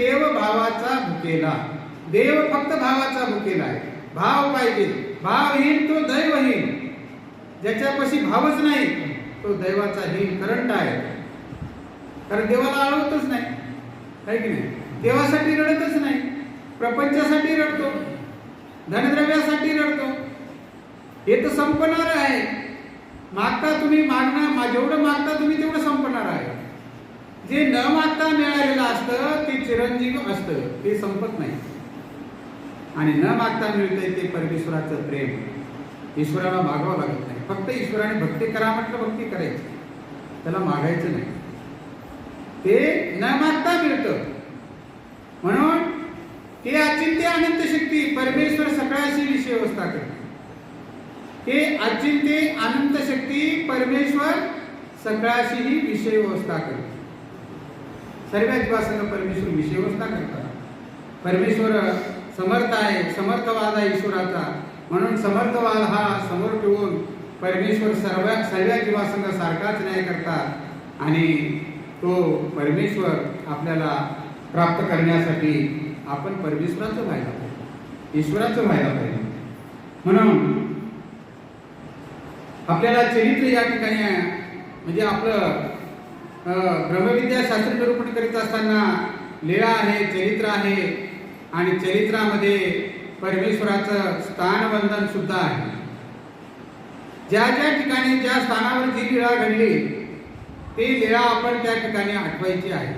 देव भावाचा भुकेला देव फक्त भावाचा भुकेला आहे. भाव पाहिजे. भावहीन तो दैवहीन ज्याच्यापाशी भावच नाही तो दैवाचा हीन करंट आहे. कारण देवाला आळवतच नाही. आहे की नाही? देवासाठी रडतच नाही. प्रपंचासाठी रडतो. धनद्रव्यासाठी रडतो. हे तर संपणार आहे. मागता तुम्ही मागणार मा- जेवढं मागता तुम्ही तेवढं संपणार आहे. जे न मागता मिळालेलं असतं ते चिरंजीव असतं. ते संपत नाही. आणि न मागता मिळतंय ते परमेश्वराचं प्रेम. ईश्वराला मागावं लागत नाही. फक्त ईश्वराने भक्ती करा म्हटलं भक्ती करायची. त्याला मागायचं नाही. ते न मागता मिळतं. म्हणून ते अचिंत्य अनंत शक्ती परमेश्वर सगळ्याशी विषय व्यवस्था करते. हे अचिंत्य अनंत शक्ती परमेश्वर सगळ्याशीही विषय व्यवस्था करते. सर्व जीवासंग परमेश्वर विषयवस्था करतात परमेश्वर समर्थ आहे समर्थवाद आहे ईश्वराचा. म्हणून समर्थवाद हा समोर ठेवून परमेश्वर सर्व सर्व जीवासंग सारखाच न्याय करतात. आणि तो परमेश्वर आपल्याला प्राप्त करण्यासाठी आपण परमेश्वराचं व्हायला पाहिजे. ईश्वराचं व्हायला पाहिजे. म्हणून आपल्याला चरित्र या ठिकाणी म्हणजे आपलं ब्रह्मविद्या शास्त्र निरूपण करीत असताना लीळा आहे चरित्र आहे आणि चरित्रामध्ये परमेश्वराचं स्थानवंदन सुद्धा आहे. ज्या ज्या ठिकाणी ज्या स्थानावर जी लीळा घडली ती लीळा आपण त्या ठिकाणी आठवायची आहे.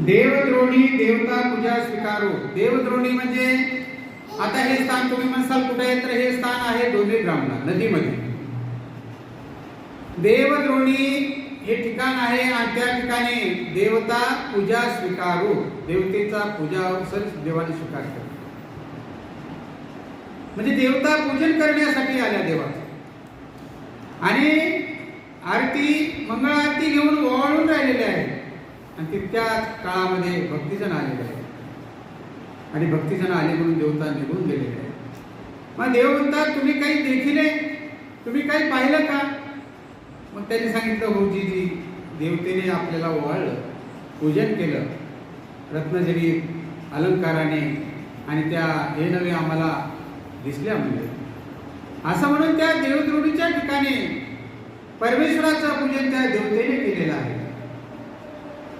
देवद्रोणी देवता पूजा स्वीकारो. देवद्रोणी म्हणजे आता हे स्थान तुम्ही म्हणसाल कुठे आहे तर हे स्थान आहे दोन्ही ग्रामला नदीमध्ये. देवद्रोणी हे ठिकाण आहे आणि त्या ठिकाणी देवता पूजा स्वीकारू. देवतेचा पूजा अवसर देवाने स्वीकार करतो म्हणजे देवता पूजन करण्यासाठी आल्या देवाचं आणि आरती मंगळ आरती घेऊन ओवाळून राहिलेले आहे आणि तितक्याच काळामध्ये भक्तिजन आलेले आहे आणि भक्तिजन आले म्हणून देवता निघून गेलेले आहे मग देवता तुम्ही काही देखिले तुम्ही काही पाहिलं का? मग त्यांनी सांगितलं हो जी देवतेने आपल्याला ओवाळलं पूजन केलं रत्नजरी अलंकाराने आणि त्या हे नवे आम्हाला दिसल्या म्हणजे. असं म्हणून त्या देवद्रोणीच्या ठिकाणी परमेश्वराचं पूजन त्या देवतेने केलेलं आहे.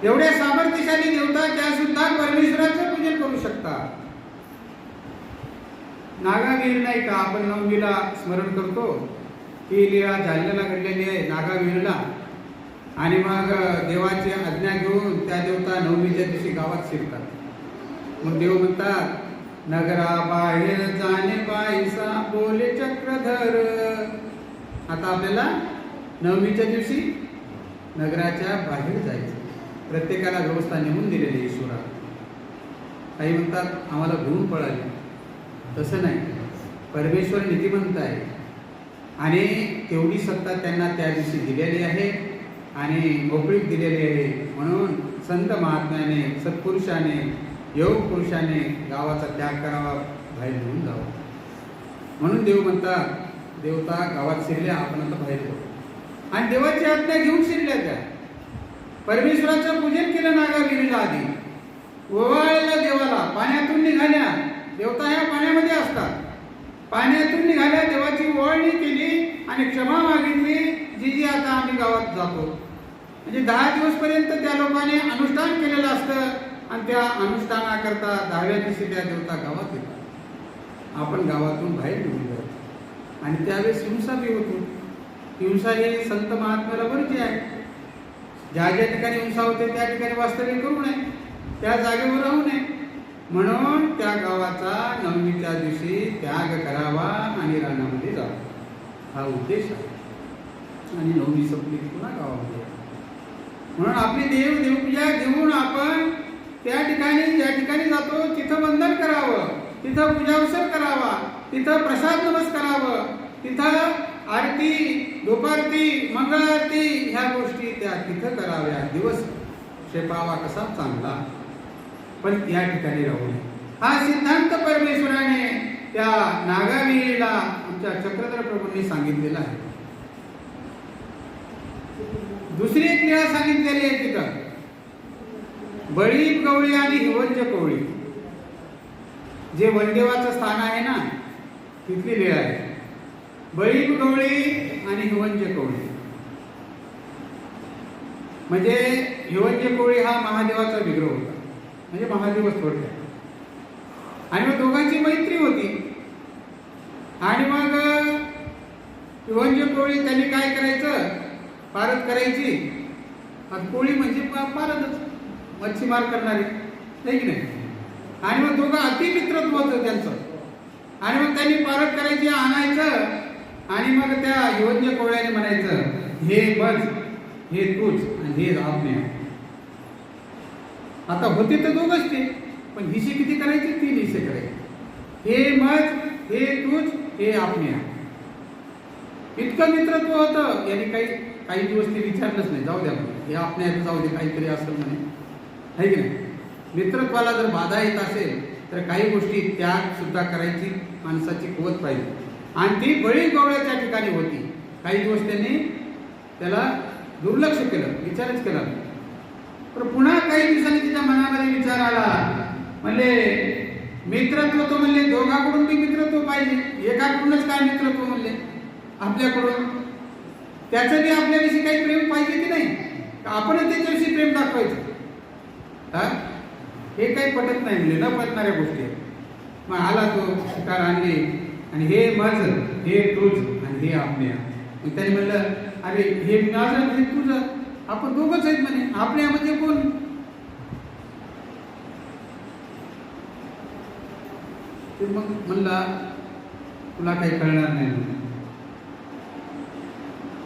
एवढ्या सामर्थ्यशाली देवता त्या सुद्धा परमेश्वराचं पूजन करू शकतात. नागावीर नाही का? आपण नवमीला स्मरण करतो. की लीळा जालन्याला घडलेली आहे नागावीरला आणि मग देवाची आज्ञा घेऊन त्या देवता नवमीच्या दिवशी गावात शिरतात. मग देव म्हणतात नगरा बाहेर जाणे बाईसा बोले चक्रधर. आता आपल्याला नवमीच्या दिवशी नगराच्या बाहेर जायचं. प्रत्येकाला व्यवस्था नेमून दिलेली ईश्वरा. काही म्हणतात आम्हाला घेऊन पळाले. तसं नाही. परमेश्वर नीतिमंत आहे. आणि तेवढी सत्ता त्यांना त्या दिवशी दिलेली आहे आणि मोकळीक दिलेली आहे. म्हणून संत महात्म्याने सत्पुरुषाने योग पुरुषाने गावाचा त्याग करावा बाहेर घेऊन जावा. म्हणून देव म्हणतात देवता गावात शिरल्या आपण आता बाहेर जाऊ. आणि देवाची आज्ञा घेऊन शिरल्या त्या. परमेश्वराचं पूजन केलं नागावीरीला आधी. ओवाळल्या देवाला पाण्यातून निघाल्या. देवता ह्या पाण्यामध्ये असतात. पाण्यातून निघाल्या देवाची ओळणी केली आणि क्षमा मागितली जी जी आता आम्ही गावात जातो. म्हणजे दहा दिवस पर्यंत त्या लोकांनी अनुष्ठान केलेलं असतं आणि त्या अनुष्ठानाकरता दहाव्या दिवशी त्या देवता गावात येतात. आपण गावातून बाहेर निघून जातो. आणि त्यावेळेस हिंसा बी होतो. हिंसा ही संत महात्म्याला बरीची आहे. ज्या ज्या ठिकाणी हिंसा होते त्या ठिकाणी वास्तव्य करू नये. त्या जागेवर राहू नये. म्हणून त्या गावाचा नवमीच्या दिवशी त्याग करावा आणि रानामध्ये जावा. हा उद्देश आहे. आणि नवमी संपली पुन्हा गावामध्ये म्हणून आपली देव देवपूजा घेऊन आपण त्या ठिकाणी ज्या ठिकाणी जातो तिथं बंधन करावं. तिथं पूजावसर करावा. तिथं प्रसाद नमस करावं. तिथं आरती दुपारती मंगळ आरती ह्या गोष्टी त्या तिथं कराव्या. दिवस शेपावा कसा चांगला. पण या ठिकाणी राहू नये. हा सिद्धांत परमेश्वराने त्या नागावीला आमच्या चक्रधर प्रभूंनी सांगितलेला आहे. दुसरी एक क्रिया सांगितलेली आहे तिथं. बळी गवळी आणि हिवंज कवळी. जे वनदेवाचं स्थान आहे ना तिथली लीळा आहे. बळी गवळी आणि हिवंज कवळी. म्हणजे हिवंज कोळी हा महादेवाचा विग्रह होता. म्हणजे महादेवच थोडक्यात. आणि मग दोघांची मैत्री होती. आणि मग हिवंज कोळी त्यांनी काय करायचं? पारत करायची. आणि कोळी म्हणजे पारतच. मच्छीमार करणारी. नाही की नाही? आणि मग दोघं अतिमित्रत्व होतं त्यांचं. आणि मग त्यांनी पारत करायची आणायचं. आणि मग त्या हिवंज कोळ्याने म्हणायचं हे बस हे तूच आणि हे आपणे आता होते तर दोघंच ते पण हिशे किती करायचे? तीन हिस्से करायचे. हे मज हे तुझ हे आपणे इतकं मित्रत्व होतं. याने काही काही दिवस ते विचारलंच नाही. जाऊ द्या हे आपण्या जाऊ दे काहीतरी असेल म्हणे. आहे की नाही? मित्रत्वाला जर बाधा येत असेल तर काही गोष्टी त्याग सुद्धा करायची माणसाची होत पाहिजे. आणि ती बळी गवळ्याच्या ठिकाणी होती. काही दिवस त्यांनी त्याला दुर्लक्ष केलं विचारच केला तर पण पुन्हा काही दिवसांनी तिच्या मनामध्ये विचार आला. म्हणले मित्रत्व तो म्हणले दोघाकडून बी मित्रत्व पाहिजे. एकाकडूनच काय मित्रत्व म्हणले? आपल्याकडून. त्याचं बी आपल्याविषयी काही प्रेम पाहिजे की नाही? का आपणच त्याच्याविषयी प्रेम दाखवायचं. हा? हे काही पटत नाही म्हणजे न पटणाऱ्या गोष्टी. मग आला तो शिकार आणले. आणि हे माझं हे तुझ आणि हे आपल्या त्याने म्हणलं अरे हे माझं हे तुझं. आपण दोघंच आहेत म्हणे. आपल्यामध्ये कोण? ते मग म्हणला तुला काही कळणार नाही.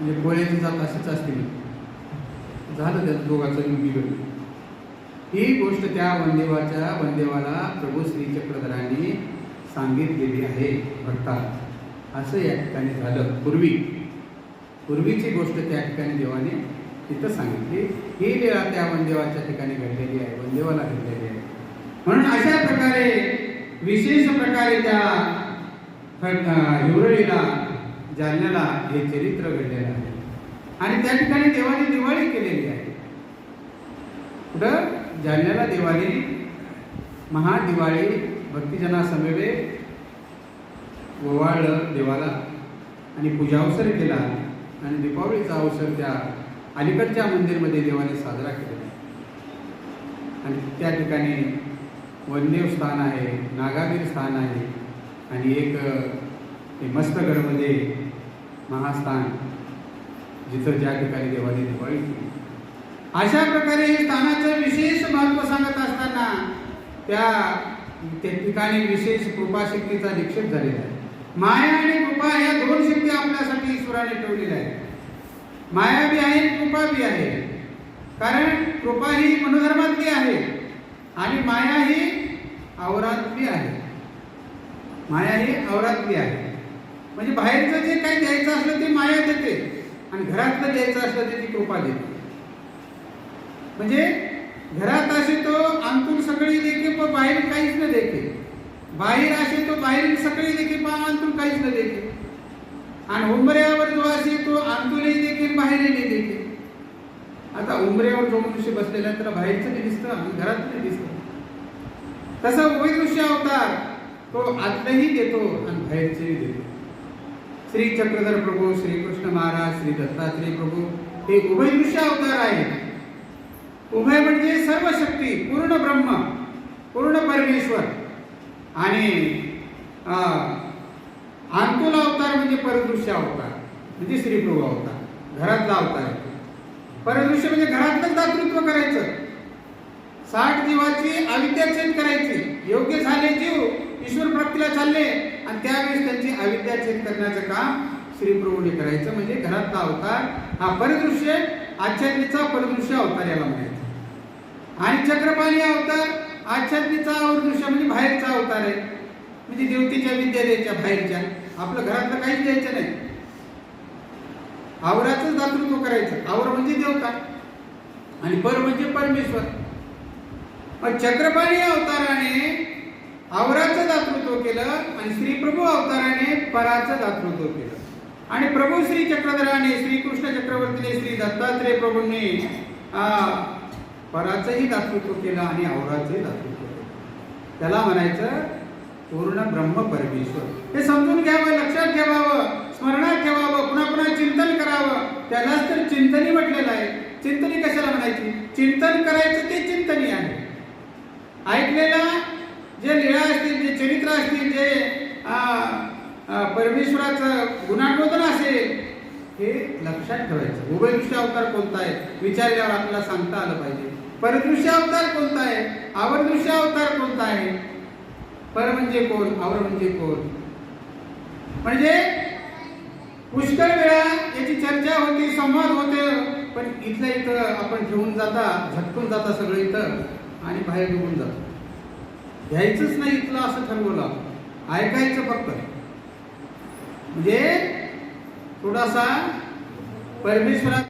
म्हणजे कोळ्याची जात अशीच असते झालं त्या दोघांचं युग ही गोष्ट त्या वनदेवाच्या वनदेवाला प्रभू श्री चक्रधरांनी सांगितलेली आहे भक्ता. असं या ठिकाणी झालं. पूर्वी. पूर्वीची गोष्ट त्या ठिकाणी देवाने तिथं सांगितली ही लीळा त्या वनदेवाच्या ठिकाणी घडलेली आहे वनदेवाला घडलेली आहे. म्हणून अशा प्रकारे विशेष प्रकारे त्या हिवरळीला जालन्याला हे चरित्र घडलेलं आहे. आणि त्या ठिकाणी देवाने दिवाळी केलेली आहे. कुठं? जालन्याला दिवाळी महादिवाळी भक्तिजना गोवाळलं ओवाळलं देवाला. आणि पूजा अवसर केला. आणि दीपावलीचा अवसर त्या अलीकडच्या मंदिरमध्ये देवाने साजरा केलेला आहे. आणि त्या ठिकाणी वनदेव स्थान आहे नागावीर स्थान आहे आणि एक हे मस्तगडमध्ये म्हणजे महास्थान जिथं ज्या ठिकाणी देवाने दिवाळी केली. अशा प्रकारे हे स्थानाचं विशेष महत्त्व सांगत असताना त्या त्या ठिकाणी विशेष कृपाशक्तीचा निक्षेप झालेला आहे. माया आणि कृपा या दोन शक्ती आपल्यासाठी ईश्वराने ठेवलेल्या आहेत. माया बी आहे कृपा बी आहे. कारण कृपा ही मनोधर्मातली आहे आणि माया ही आवरातली आहे. माया ही आवरातली आहे. म्हणजे बाहेरचं जे काही द्यायचं असलं ते माया देते आणि घरातलं द्यायचं असलं ते ती कृपा देते. म्हणजे घरात असे तो अंतून सगळी देखे पण बाहेर काहीच न देखे. बाहेर असे तो बाहेर सगळी देखे पण अंतून काहीच न देखे. आणि उंबऱ्यावर जो असे तो अंतूनही देखील बाहेरही नाही आता उंबऱ्यावर जो मनुष्य बसलेला आहे त्याला बाहेरचं नाही दिसतं आणि घरात नाही दिसतं. तसा उभयदृश्य अवतार तो आतलंही देतो आणि बाहेरचेही देतो. श्री चक्रधर प्रभू श्रीकृष्ण महाराज श्री दत्तात्रय प्रभू हे उभयदृश्य अवतार आहेत. उभय म्हणजे सर्व शक्ती पूर्ण ब्रह्म पूर्ण परमेश्वर आणि अंकुल अवतार म्हणजे परदृश्य अवतार म्हणजे श्रीप्रभू अवतार. घरातला अवतार परदृश्य म्हणजे घरातलं दातृत्व करायचं. साठ जीवाची अविद्याच्छेद करायची. योग्य झाले जीव ईश्वर प्राप्तीला चालले आणि त्यावेळेस त्यांची अविद्याच्छेद करण्याचं काम श्रीप्रभूने करायचं. म्हणजे घरातला अवतार हा परदृश्य आध्यात्मिकचा परदृश्य अवतार याला म्हणायचं. आणि चक्रपाणी अवतार आध्यात्मिकचा अवदृश्य म्हणजे बाहेरचा अवतार आहे. म्हणजे देवतेच्या विद्या द्यायच्या बाहेरच्या. आपलं घरातलं काहीच द्यायचं नाही. आवराच दातृत्व करायचं. आवर म्हणजे देवता. आणि पर म्हणजे परमेश्वर. मग चक्रपाणी अवताराने आवराचं दातृत्व केलं आणि श्री प्रभू अवताराने पराचं दातृत्व केलं. आणि प्रभू श्री चक्रधराने श्री कृष्ण चक्रवर्तीने श्री दत्तात्रय प्रभूंनी पराचंही दातृत्व केलं आणि आवराचंही दातृत्व केलं. त्याला म्हणायचं पूर्ण ब्रह्म परमेश्वर. हे समजून घ्यावं लक्षात ठेवावं स्मरणात ठेवावं पुन्हा पुन्हा चिंतन करावं. त्यालाच तर चिंतनी म्हटलेलं आहे. चिंतनी कशाला म्हणायची? चिंतन करायचं ते चिंतनी आहे. ऐकलेला जे लीळा असतील जे चरित्र असतील जे परमेश्वराचं गुणांबोधन असेल हे लक्षात ठेवायचं. उभयदृश्य अवतार कोणता आहे? विचारल्यावर आपल्याला सांगता आलं पाहिजे. परदृश्य अवतार कोणता आहे? आवडदृश्य अवतार कोणता आहे? पर म्हणजे कोण? आवर म्हणजे कोण? म्हणजे पुष्कळ वेळा याची चर्चा होती संवाद होते पण इथल्या इथं आपण घेऊन जाता झटकून जाता सगळं इथं आणि बाहेर निघून जातो. घ्यायचंच नाही इथलं असं ठरवलं. ऐकायचं फक्त. म्हणजे थोडासा परमेश्वरा